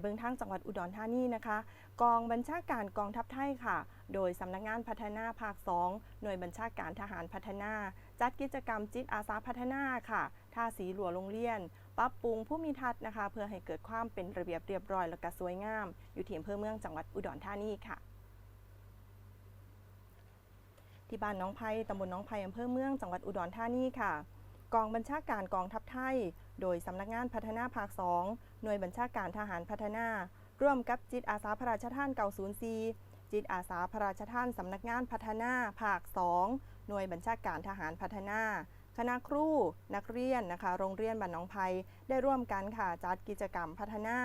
เบิงทางจังหวัดอุดรธานีนะคะ กองบัญชาการกองทัพไทยค่ะ โดยสำนักงานพัฒนาภาค 2 หน่วยบัญชาการทหารพัฒนา จัดกิจกรรมจิตอาสาพัฒนาค่ะท่าสีหลัวโรงเรียน ปรับปรุงผู้มีทัศน์นะคะ เพื่อให้เกิดความเป็นระเบียบเรียบร้อยและก็สวยงาม อยู่ที่อำเภอเมืองจังหวัดอุดรธานีค่ะที่บ้านน้องไผ่ตำบลน้องไผ่อำเภอเมือง จังหวัดอุดรธานีค่ะ กองบัญชาการกองทัพไทย โดยสำนักงานพัฒนาภาค 2 หน่วยบัญชาการทหารพัฒนา ร่วมกับจิตอาสาพระราชทานเก่าศูนย์ซีจิตอาสาพระราชทานสำนักงานพัฒนาภาค 2 หน่วยบัญชาการทหารพัฒนาคณะครูนักเรียนนะคะ โรงเรียนบ้านหน้องไผ่ได้ร่วมกันค่ะจัดกิจกรรมพัฒนา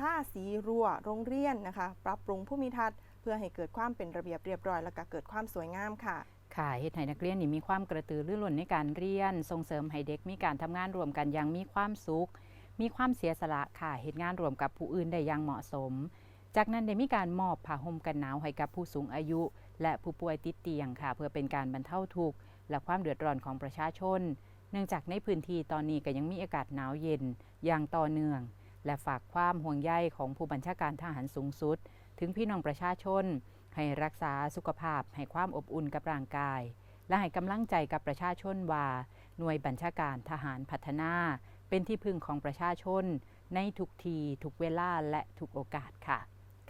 ท่าสีรั้วโรงเรียนนะคะ ปรับปรุงผู้มีทัศน์ เพื่อให้เกิดความเป็นระเบียบเรียบร้อย และก็เกิดความสวยงามค่ะ ค่ะเฮ็ดให้นักเรียนนี่มีความกระตือรือร้นในการเรียน ส่งเสริมให้เด็กมีการทำงานร่วมกันอย่างมีความสุข มีความเสียสละค่ะเฮ็ดงานร่วมกับผู้อื่นได้อย่างเหมาะสม จากนั้นได้มีการมอบผ้าห่มกันหนาวให้กับผู้สูงอายุ และผู้ป่วยติดเตียงค่ะ เพื่อเป็นการบรรเทาทุกข์และความเดือดร้อนของประชาชน เนื่องจากในพื้นที่ตอนนี้ก็ยังมีอากาศหนาวเย็นอย่างต่อเนื่อง และฝากความห่วงใยของผู้บัญชาการทหารสูงสุด ถึงพี่น้องประชาชน ให้รักษาสุขภาพให้ความอบอุ่นกับร่างกาย และให้กำลังใจกับประชาชนว่า หน่วยบัญชาการทหารพัฒนา เป็นที่พึ่งของประชาชน ในทุกทีทุกเวลาและทุกโอกาสค่ะ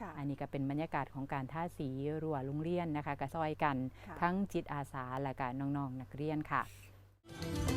ค่ะอันนี้ก็เป็นบรรยากาศของการท่าสีรั้วโรงเรียนนะคะกระซอยกันค่ะทั้งจิตอาสาและการน้องๆนนักเรียนค่ะ